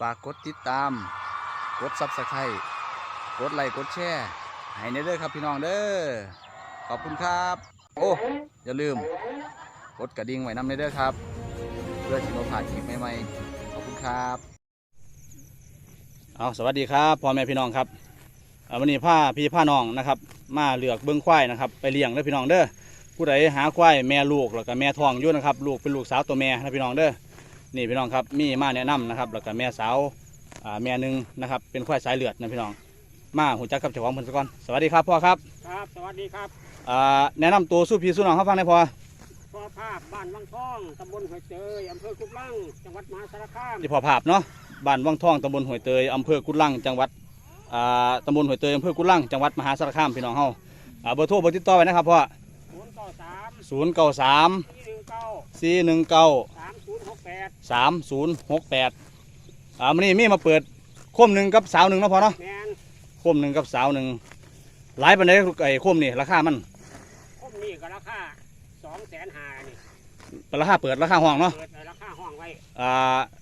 ฝากกดติดตาม กดซับสไครต์กดไลค์กดแชร์ให้ในเด้อครับพี่น้องเด้อขอบคุณครับ โอ้อย่าลืม กดกระดิ่งไว้นำในเด้อครับ เพื่อที่เราผ่านคลิปใหม่ๆขอบคุณครับ เอาสวัสดีครับพ่อแม่พี่น้องครับเอ่อวันนี้ผ้าพี่ผ้าน้องนะครับ มาเลือกเบิ้องควายนะครับ ไปเลี้ยงเด้อพี่น้องเด้อผู้ใดหาควายแม่ลูกแล้วก็แม่ทองอยู่นะครับ ลูกเป็นลูกสาวตัวแม่นะพี่น้องเด้อ นี่พี่น้องครับมีมาแนะนำนะครับแล้วก็แม่สาวอ่าแม่หนึ่งนะครับเป็นควายสายเลือดนะพี่น้อง มาหูจักกับเจ้าของเพิ่นซะก่อนสวัสดีครับพ่อครับครับ สวัสดีครับอ่าแนะนำตัวสู้พี่สู้น้องเขาฟังได้พอพ่อภาพบ้านวังทองตำบลห้วยเจยอำเภอกุบลังจังหวัดมหาสารคามที่พอภาพเนาะบ้านวังทองตำบลห้วยเตยอำเภอกุดลังจังหวัดอ่าตำบลห้วยเตยอำเภอกุดลังจังหวัดมหาสารคามพี่น้องเฮาอ่าเบอร์โทรเบอร์ติดต่อไว้นะครับพ่อศูนย์เก้าสามศูนย์เก้าสามสี่หนึ่งเก้าสี่หนึ่งเก้าสามศูนย์หก แปดสามศูนย์หกแปดอ่ามันนี่มีมาเปิดโคมหนึ่งกับสาวหนึ่งเนาะพอเนาะแมนโคมหนึ่งกับสาวหนึ่งหลายปันไดไอ้โคมนี่ราคามันคมนี่ก็ราคาสองแสนห้านี่เป็นราคาเปิดราคาห้องเนาะเปิดในราคาห้องไว้อ่า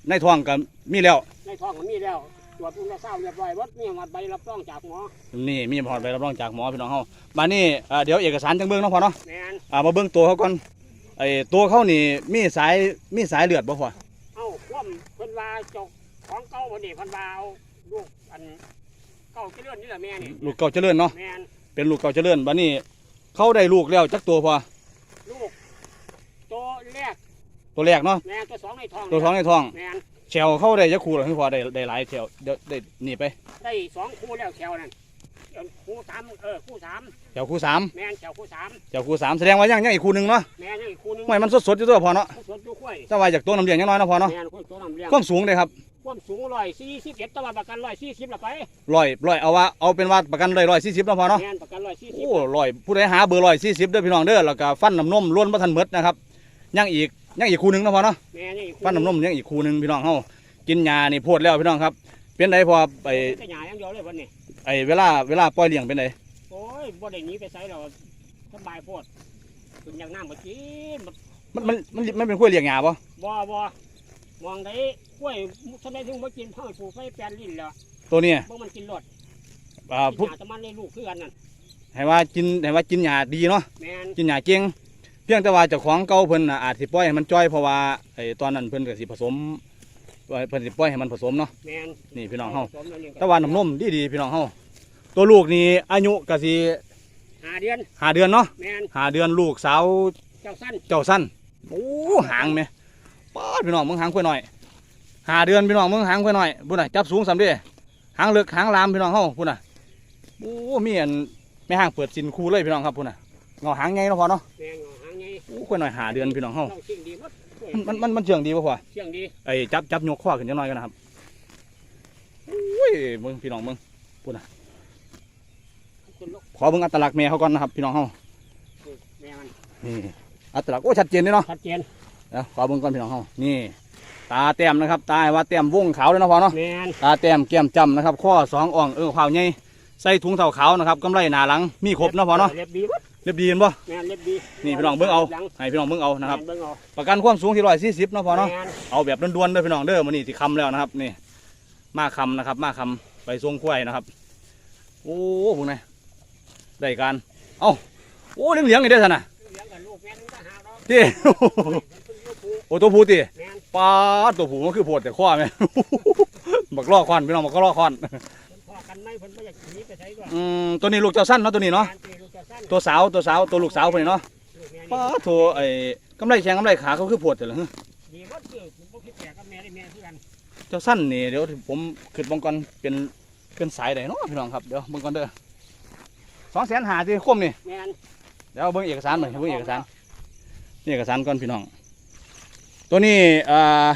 ในท้องก็มีแล้ว ในท้องมันมีแล้วตรวจอุลตราซาวด์เรียบร้อยวัดมีมาใบรับรองจากหมอนี่มีพอดใบรับรองจากหมอพี่น้องเฮามานี่อ่าเดี๋ยวเอกสารจังเบิ้งเนาะพอเนาะแมนอ่ามาเบิ้งตัวเขาก่อน ไอ้ตัวเขานี่มีสายมีสายเลือดบ่พอเอ้าคว่ำเพิ่นว่าเจกของเก่าพอดีเพิ่นว่าเอาลูกอันเก่าเจริญนี่แหละแม่นี่ลูกเก่าเจริญเนาะแมนเป็นลูกเก่าเจริญบัดนี้ เขาได้ลูกแล้วจักตัวพอลูกตัวแรกตัวแรกเนาะแม่ตัวสองในท้องตัวท้องในท้องแมนแชวเขาได้จักคู่หรือพอได้ได้หลายแชวเดี๋ยวได้นี่ไปได้สองคู่แล้วแถวนั่นเดี๋ยว คู่สามเออคู่สามแชวคู่สามแม่นแถวคู่สามแชวคู่สามแสดงว่ายังยังอีกคู่หนึงเนาะแม่นยังอีกคู่หนึงไม่มันสดๆอยู่ตัวพอเนาะคู่สดอยู่ข้วยแต่ว่าจากตัวน้ำเลี้ยงยังน้อยเนาะพอเนาะแม่นคู่ตัวน้ำเลี้ยงความสูงเลยครับความสูงร้อยสี่สิบเอ็ดตลอดประกันร้อยสี่สิบละไปร้อยร้อยเอาว่าเอาเป็นว่าประกันเลยร้อยสี่สิบเนาะพอเนาะแม่นประกันร้อยสี่สิบโอ้ร้อยผู้ใดหาเบอร์ร้อยสี่สิบเด้อพี่น้องเด้อแล้วก็ฟันน้ำนมล้วนมาทันเมดนะครับยังอีกยังอีกคู่หนึงเนาะพอเนาะแม่นยังอีกคู่ฟันน้ำนมยังอีกคู่หนึงพี่น้องเฮากินยานี่โพดแล้วพี่น้องครับเป็นไดพอไปจะหยาอย่างเดียวเลยวันนี้ ไอเวลาเวลาปล่อยเลี้ยงเป็นไดโอ้ยบ่ได้หนีไปไสเราสบายโพดถึงอย่างน้ำมากินบ่มันมันมันมันเป็นกล้วยเลี้ยงยาปะบ่บ่มองได้กล้วยทำไมถึงบ่กินเพิ่งปลูกไฟแปลนลิ้นแล้วตัวเนี้ยบ่มันกินรสอ่ากิพูนดหาแต่มันเลยลูกคือกันนั่นให้ว่ากินให้ว่ากินยาดีเนาะแม่นกินยาเก่งเพียงแต่ว่าเจ้าของเก่าเพิ่นน่ะอาจสิปล่อยให้มันจ้อยเพราะว่าไอ้ตอนนั้นเพิ่นก็สิผสม เพิ่นสิปล่อยให้มันผสมเนาะ แม่นนี่พี่น้องเฮาสมแล้วนี่ก็แต่ว่าน้ำนมดีดีๆพี่น้องเฮาตัวลูกนี่อายุก็สิห้าเดือนห้าเดือนเนาะแม่นห้าเดือนลูกสาวเจ้าสั้นเจ้าสั้นโอ้หางแม่ป้าดพี่น้องมึงหางค่อยหน่อยห้าเดือนพี่น้องมึงหางค่อยหน่อยพุ่นน่ะจับสูงสำเด้หางเลือกหางลามพี่น้องเฮาพุ่นน่ะโอ้มีอันแม่หางเปิดสินคูเลยพี่น้องครับพุ่นน่ะเงาหางไงเนาะพอเนาะแม่งเอาหางไงโอ้ค่อยหน่อยหาเดือนพี่น้องเฮา เราเชียงดีหมด มันมันมันเชื่องดีป่ะพ่อเชียงดีไอ้จับจับยกข้อขึ้นจังหน่อยกันนะครับโอ้ยมึงพี่น้องมึงคุณลูกขอเบิ่งอัตลักษณ์แม่เขาก่อนนะครับ พี่น้องเฮาแม่มันนี่อัตลักษณ์โอ้ชัดเจนเลยเนาะชัดเจนเดี๋ยวขอเบิ่งก่อนพี่น้องเฮานี่ตาแต้มนะครับ ตาให้ว่าแต้มวงขาวเลยเนาะพ่อเนาะแม่นตาแต้มแก้มจำนะครับ ข้อสองอ่องเออขาวใหญ่ใส่ถุงเท้าขาวนะครับกำไรหนาหลังมีครบเนาะพ่อเนาะเล็บดีหมด เรียบดีเห็นบ่แม่นเล็บดีนี่พี่น้องเบิ่งเอาหลังให้พี่น้องเบิ่งเอานะครับ แม่เบิ่งเอาประกันความสูงที่ร้อยสี่สิบเนาะพ่อเนาะ แม่นเอาแบบด่วนๆเด้อพี่น้องเด้อมันนี่สิคำแล้วนะครับนี่ มาคำนะครับ มาคำไปทรงกล้วยนะครับ โอ้พวกนี้ได้การ เอ้าโอ้เลี้ยงเลี้ยงอีกได้อท่านน่ะเลี้ยงกับลูกแม่นก็หาดอกที่เพิ่นลูกผู้โอ้ตัวผู้ตีแม่นปลาดตัวผู้มันคือโพดแต่ข้อไหม บักล่อควันพี่น้องบักล่อควันเพิ่นพอกันไหมเพิ่นบ่อยากหนีไปไสก็อืมตัวนี้ลูกเจ้าสั้นเนาะตัวนี้เนาะการตีลูกจะสั้น ตัวสาวตัวสาวตัวลูกสาวคนนี้เนาะลูกแม่ปลานี่ดโถไอ้กำไรแข้งกำไรขาเขาคือโพดแต่ละดีหมดคือบ่คิดแก่กับแม่ได้แม่คือกันเจ้าสั้นนี่เดี๋ยวผมขึ้นบังกรเป็นเป็นสายไหนเนาะพี่น้องครับเดี๋ยวบังกรเด้อสองแสนหาที่คมนี่แม่นเดี๋ยวเบิ่งเอกสารหน่อยเบิ่งเอกสารนี่เอกสารก่อนพี่น้อง ตัวนี้อ่า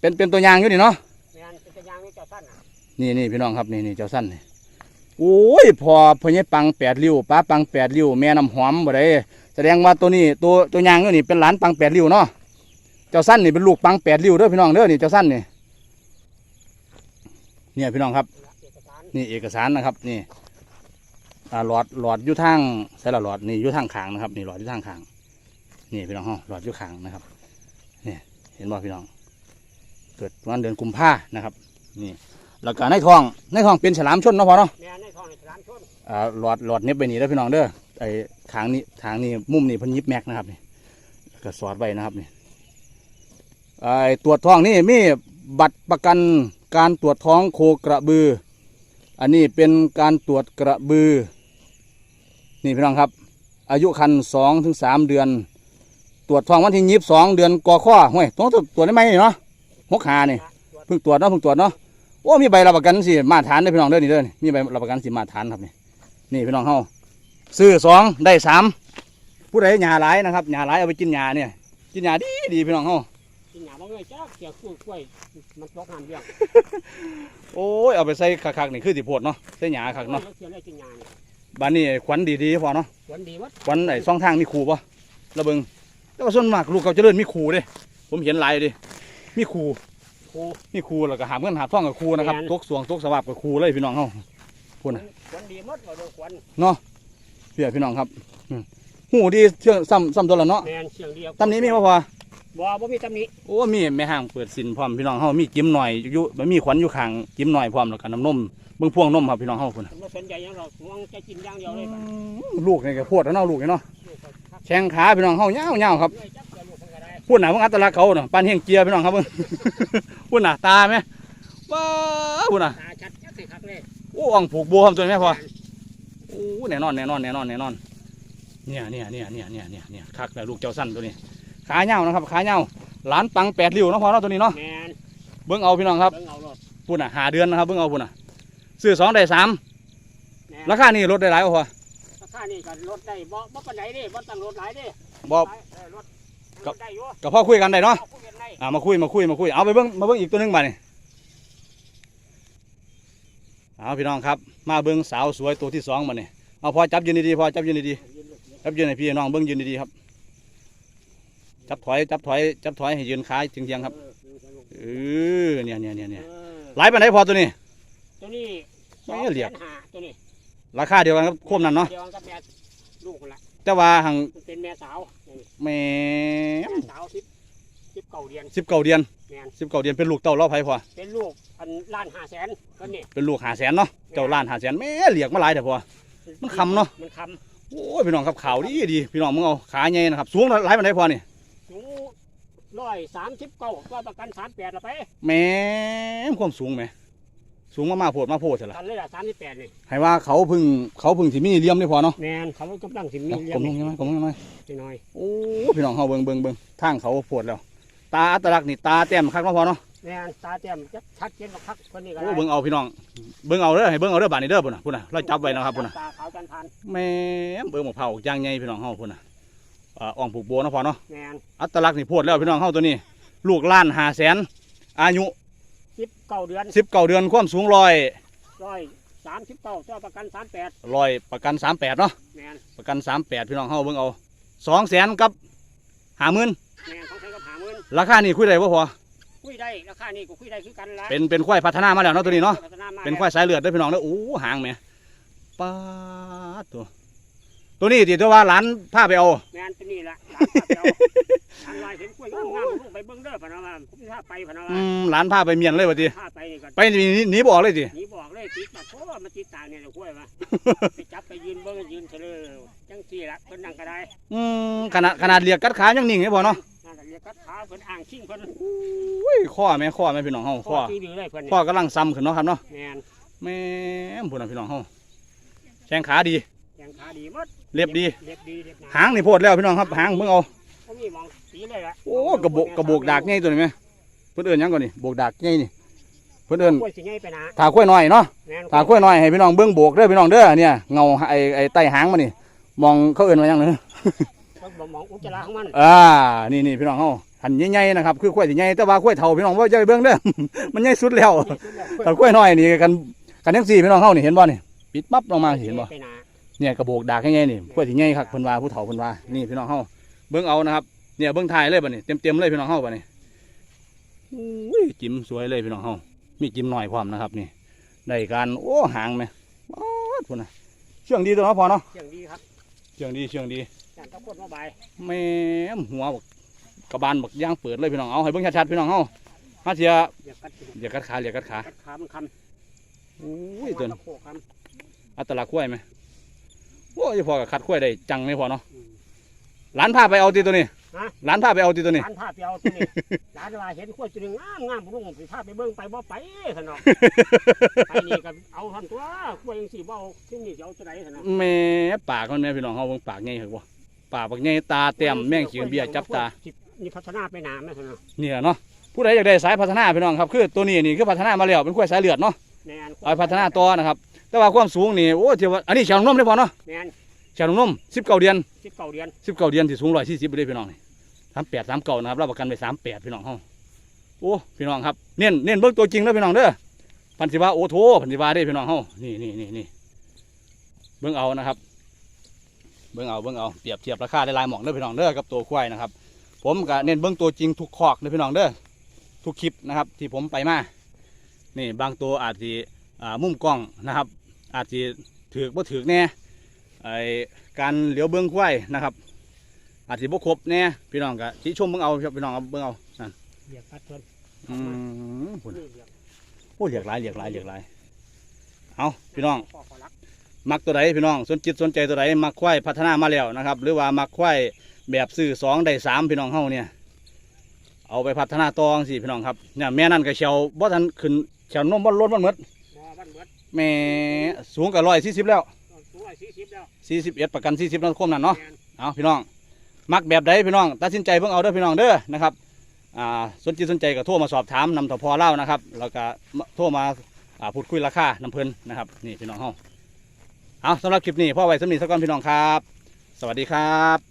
เป็นเป็นตัวอยางอยู่นี่เนาะแม่นเป็นตะยางนี่เจ้าสั้นน่ะนี่นี่พี่น้องครับนี่นี่เจ้าสั้นนี่ โอ้ยพอพญปังแปดริ้วป้าปังแปดริ้วแม่น้ำหอมบ่ได้แสดงว่าตัวนี้ตัวตัวยางนี่เป็นหลานปังแปดริ้วเนาะเจ้าสั้นนี่เป็นลูกปังแปดริ้วเด้อพี่น้องเด้อนี่เจ้าสั้นนี่เนี่ยพี่น้องครับ นี่เอกสารนะครับนี่หลอดหลอดยู่ทางใส่ละหลอดนี่ยู่ทางขางนะครับนี่หลอดยู่ทางขางนี่พี่น้องฮาหลอดยู่ขางนะครับนี่เห็นบ่พี่น้อง เกิดประมาณเดือนกุมภานะครับ นี่ แล้วก็ในท้องในท้องเป็นฉลามชนเนาะพอเนาะแม่ในท้องในฉลามชนอ่าหลอดหลอดเน็บไปนี่เด้อพี่น้องเด้อไอ้ทางนี้ทางนี้มุมนี่เพิ่นยิบแม็กนะครับนี่ก็สอดไว้นะครับนี่ไอ้ตรวจท้องนี่มีบัตรประกันการตรวจท้องโคกระบือ อันนี้เป็นการตรวจกระบือ นี่พี่น้องครับ อายุคันสองถึงสามเดือน ตรวจท้องวันที่ยีิบสองเดือนกอข้อห้วยต้องตรวจตรวจได้ไหมนี่เนาะหกหานี่ตรวจเพิ่งตรวจเนาะเพิ่งตรวจเนาะ โอ้มีใบรับประกันสิมาตรฐานเด้อพี่น้องเด้อนี่เด้อนี่มีใบรับประกันสิมาตรฐานครับนี่นี่พี่น้องเฮาซื้อสองได้สามผู้ใดหญ้าหลายนะครับหญ้าหลายเอาไปกินหญ้าเนี่ย กินหญ้าดีดีพี่น้องเฮากินหยาบ่เงยจ้าเกี่ยวกล้วยกล้วยมันตกน้ำเบี้ยงโอ้ยเอาไปใส่คักๆนี่คือสิโพดเนาะใส่หญ้าคักเนาะเกี่ยวอะไรกินหยาเนี่ยบ้านนี้ขวัญดีๆพอเนาะสวนดีวัดขวัญไอ้สองทางมีครูปะระเบิงแต่ว่าส่วนมากลูกเขาเจริญมีครูเด้ผมเห็นหลายเดิมีครู ครูมีครูแล้วก็หามเงินหาท่องกับครูนะครับแม่นตกสวงตกสวับกับครูเลยพี่น้องเฮาพูดน่ะสวนดีหมดบ่โดนควันเพี่พี่น้องครับอืมหูดีเชื่องซ้ำซ้ำตัวละเนาะแม่นเชียงเดียวตำนี้มีบ่พอบ่บ่มีตำหนิโอ้มีแม่ห้างเปิดสินพร้อมพี่น้องเฮามีจิ้มหน่อยอยู่มันมีขวัญอยู่ข้างจิ้มหน่อยพร้อมแล้วก็น้ำนมเบิ่งพวงนมครับพี่น้องเฮาพุ่นน่ะผมบ่สนใจหยังหรอกหวงจะกินอย่างเดียวเลยบัดลูกนี่ก็โพดแล้วเนาะลูกนี่เนาะลูกก็คักแข้งขาพี่น้องเฮายาวๆครับเงยจับเกี่ยวลูกเพิ่นก็ได้พูดน่ะเพิ่งอัตลักษณ์เขาเนาะปานเฮงเจียพี่น้องครับเบิ่งพูดน่ะตาไหมว้าพูดน่ะตาชัดจักให้คักเลยโอ้อ่องผูกบัวครับตัวนี้แม่พอโอ้แน่นอนแน่นอนแน่นอนแน่นอนเนี่ยเนี่ยเนี่ยเนี่ยเนี่ยเนี่ยเนี่ยคักแต่ลูกเจ้าสั้นตัวนี้ ขาเหี่ยวนะครับขาเหี่ยวหลานปังแปดริ้วเนาะพอเนาะตัวนี้เนาะแม่นเบิ่งเอาพี่น้องครับเบิ่งเอารถพูดน่ะหาเดือนนะครับเบิ่งเอาพูดน่ะซื้อสองได้สามแม่นราคานี่ลดได้หลายบ่พอราคานี่ก็ลดได้บ่บ่ปานใดเด้บ่ต้องลดหลายเด้บ่ หลายเออลดก็ลดได้อยู่ก็พอคุยกันได้เนาะเอาคุยกันได้อ่ามาคุยมาคุยมาคุยเอาไปเบิ่งมาเบิ่งอีกตัวหนึงมานี่เอาพี่น้องครับ มาเบิ่งสาวสวยตัวที่สองมานี่เอาพอจับยืนดีๆพอจับยืนดีๆจับยืนให้พี่น้องเบิ่งยืนดีๆครับ จับถอยจับถอยจับถอยให้ยืนขาเฉียงๆครับเออเนี่ยเนี่ยเนี่ยเนี่ยเออหลายปานไหนพอตัวนี้ ตัวนี้ไม่เหลียกสองแสนห้าตัวนี้ราคาเดียวกันครับโคมนั่นเนาะเดียวกันกับแม่ลูกคนละแต่ว่าหังมันเป็นแม่สาวนี่ แหม่แม่สาวสิบสิบเก่าเดือนสิบเก้าเดือนแม่นสิบเก้าเดือนเป็นลูกเต้าเล่าไผ่พอเป็นลูกพันล้านห้าแสนก็นี่เป็นลูกหาแสนเนาะเจ้าล้านหาแสนแหม่เหลียกมาหลายแต่พอมันคำเนาะมันคโอ้ยพี่น้องครับขาวดีดีพี่น้องมึงเอาขาใหญ่นะครับสูงหลายปานไหนพอนี่ำสูงร้อยสามสิบเก้าตัวประกันสามแปดละไปแหม่ความสูงไหม สูงมามาโพดมาโพดเถอะล่ะกันเลยละสามสิบแปดนี่ให้ว่าเขาเพึ่งเขาเพึ่งที่มีเลี่ยมได้พอเนาะแมนเขากำลังสิมีเอาเลี้กยลงมลงยังไงกลมลงยังไงน้อยโอ้พี่น้องเขาเบิ่งเบิ่งเบิ่งทางเขาโพดแล้ว ตาอัตลักษณ์นี่ตาแต้มคักมาพอเนาะๆแมนตาเต็มจะชัดเจนกว่าคักคนนี้ก็โอ้ได้เบิ่งเอาพี่น้องเบิ่งเอาเด้อให้เบิ่งเอาเด้อบาดนี้เด้อพุ่นน่ะพุ่นน่ะเราจับไว้แล้วครับพุ่นน่ะตาขาวจันทันแม่มเบิ่งหมกเผาย่างใหญ่พี่น้องเฮาพุ่นน่ะอ่าอ่องผูกโบเนาะพอเนาะแมนอัตลักษณ์นี่โพดแล้วพี่น้องเฮาตัวนี้ ลูกล้านหาแสนอายุ สิบเก้าเดือนสิบเก้าเดือนความสูงร้อยร้อยสามสิบเก้าตัวประกันสามแปดร้อยประกันสามแปดเนาะแมนประกันสามแปดพี่น้องเฮาเบิ่งเอาสองแสนกับหาหมื่นแมนเขาใช้กับหาเงินราคานี่คุยได้บ่พอคุยได้ราคานี่ก็คุยได้คือกันละเป็นเป็นควายพัฒนามาแล้วเนาะตัวนี้เนาะพัฒมาเป็นควายสายเลือดเด้อพี่น้องเด้อโอ้หางแหม่ป้าดตัว ตัวนี้ที่ตัวว่าหลานพาไปเอา แมนเป็นนี่ละหลานพาไปเอาทางลายเห็นกล้วยงามๆลูกไปเบิ้งเด้อพะนะว่าผมพาไปพะนะอืว่ามหลานพาไปเมียนเลยว่าติพาไปนี่ก็ไปหนีหนีหนีบ่ออกเลยติหนีบอกเลยติดตัดโทษมาติดตาเนี่ยเดี๋ยวกล้วยมา ไปจับไปยืนเบิ้งยืนเฉลยจังสี่ละเพิ่นนั่งก็ได้อืมขนาดขนาดเรียกกัดขายังนิ่งเลยบ่เนาะนั่นก็เรียกกัดขาเพิ่นอ่างชิงเพิ่นอุ้ยข้อแม่ข้อแม่พี่น้องเฮาข้อตื้อดื้อเลยเพิ่นข้อกำลังซ้ำขึ้นเนาะครับเนาะแมนแม่มพุ่นน่ะพี่น้องเฮาแข้งขาดีแข งขาดีหมดเรียบดี เรียบดีเรียบหนาหางนี่โพดแล้วพี่น้องครับหางเบิ่งเอาเขามีมองสีเลยละโอ้กระโบกกระโบกดากใหญ่ตัวนี้ไหมเพิ่นเอิ้นหยังก่อนนี่โบกดากใหญ่นี่เพิ่นเอิ้นกล้วยสิใหญ่ไปหนาถาข้อยน้อยเนาะแมนถาข้อยน้อยให้พี่น้องเบิ่งโบกเด้อพี่น้องเด้อเนี่ยเงาไอ้ไอ้ใต้หางมันนี่มองเขาเอิ้นว่าหยังเนอะเพิ่นบ่มองอุจจาระของมันอ่า นี่นี่พี่น้องเฮาหันใหญ่ๆนะครับ คือข้อยสิใหญ่แต่ว่าข้อยเฒ่าพี่น้องบ่จะไปเบิ่งเด้อ มันใหญ่สุดแล้วนี่คือแบบกล้วยแต่ข้อยน้อยนี่กันกันจังซี่พี่น้องเฮานี่เห็นบ่นี่ปิดปั๊บลงมาสิเห็นบ่ไปหนา เนี่ยกระโบกดากใหญ่ๆนี่ข้อยสิใหญ่คักเพิ่นว่าผู้เฒ่าเพิ่นว่านี่พี่น้องเฮาเบิ่งเอานะครับเนี่ยเบิ่งถ่ายเลยบัดนี้เต็มๆเลยพี่น้องเฮาบัดนี้อุ้ยจิ้มสวยเลยพี่น้องเฮามีจิ้มหน่อยพร้อมนะครับนี่ได้การโอ้หางแม่ป๊าดพุ่นน่ะเชื่องดีตัวเนาะพอเนาะเสียงดีครับเชื่องดีเชื่องดีจานตะกดมาบายแม่มหัวบักกระบาลบักย่างเปิดเลยพี่น้องเอาให้เบิ่งชัดๆพี่น้องเฮามาเทียเหยียบกัดเหลียกกัดขาเหลียกกัดขากัดขามันคโอ้ำยตัวตะโขกคอัตลักษณ์กล้วยไหม โอ้ยพอกับคัดกล้วยได้จังไม่พอเนาะำอืมหลานพาไปเอาตีตัวนี้ฮะ หลานพาไปเอาตีตัวนี้ ร้านผ้าไปเอาตัวนี้ ร้านว่าเห็นขวดตัวหนึงงามงามพุ่งไปผ้าไปเบิ่งไปบ่ไปสนอกไปนี่ก็เอาทันตัวขวดยังสี่บ่เอาที่นี่จะเอาตัวไหนสนอกแม่ปากมันแม่พี่น้องเขาเบิ่งปากใหญ่เหรอบ่ปากบักใหญ่ตาเต็มแม่งเขียนเบียร์จับตา นี่พัฒนาไปหนาไหมสนอกเนี่ยเนาะผู้ใดอยากได้สายพัฒนาพี่น้องครับคือตัวนี้นี่คือพัฒนามาแล้วเป็นกล้วยสายเลือดเนาะแนนเอาไปพัฒนาต่อนะครับ แต่ว่าความสูงนี่โอ้เทียบว่าอันนี้แขนนมได้พอเนาะแนนแขนนมสิบเก้าเดือนสิบเก้าเดือนสิบเก้าเดือนที่สูงร้อยสี่สิบไปเลยพี่น้องนี่สามแปดสามเก้านะครับรับประกันไปสามแปดพี่น้องเฮาโอ้พี่น้องครับเน้นเน้นเบิ่งตัวจริงแล้วพี่น้องเด้อพันธิวาโอโทพันธิวาได้พี่น้องเฮานี่นี่นี่นี่เบิ่งเอานะครับ เบิ่งเอาเบิ่งเอาเปรียบเทียบราคาได้หลายหมองเด้อพี่น้องเด้อกับตัวควายนะครับ ผมก็เน้นเบิ่งตัวจริงทุกคอกเด้อพี่น้องเด้อทุกคลิปนะครับ ที่ผมไปมานี่บางตัวอาจจะอ่ามุมกล้องนะครับ อาจจะถือกบ่ถือกแน่ไอการเหลียวเบิ่งควายนะครับ อาจจะบ่ครบแน่พี่น้องก็ชี้ชมเบิ่งเอาครับพี่น้องเอาเบิ่งเอานั่นเหยียบกัดเพิ่นอืมพุ่นนี่เหยียบโอ้เหลียกหลายเหลียกหลายเหลียกหลายเอาพี่น้องพ่อขอรักมักตัวใดพี่น้องสนจิตสนใจตัวใดมักควายพัฒนามาแล้วนะครับ หรือว่ามักควายแบบซื้อสองได้สามพี่น้องเฮาเนี่ยเอาไปพัฒนาต่อจังซี่พี่น้องครับเนี่ยแม่นั่นก็เชียวบ่ทันขึ้นเชียวนมบ่ล้นมันหมด บ่วันเบิดแม่สูงกับร้อยสี่สิบแล้วสูงร้อยสี่สิบแล้วสี่สิบเอ็ดประกันสี่สิบนั่นคมนั่นเนาะแม่นเอาพี่น้อง มักแบบใดพี่น้อง ตัดสินใจเพิ่งเอาเด้อพี่น้องเด้อนะครับอ่าสนใจสนใจก็โทรมาสอบถามนำต่อพอเล่านะครับแล้วก็โทรมาอ่าพูดคุยราคานำเพลินนะครับนี่พี่น้องเฮาเอาสำหรับคลิปนี้พ่อไว้สำนีสักก่อนพี่น้องครับ สวัสดีครับ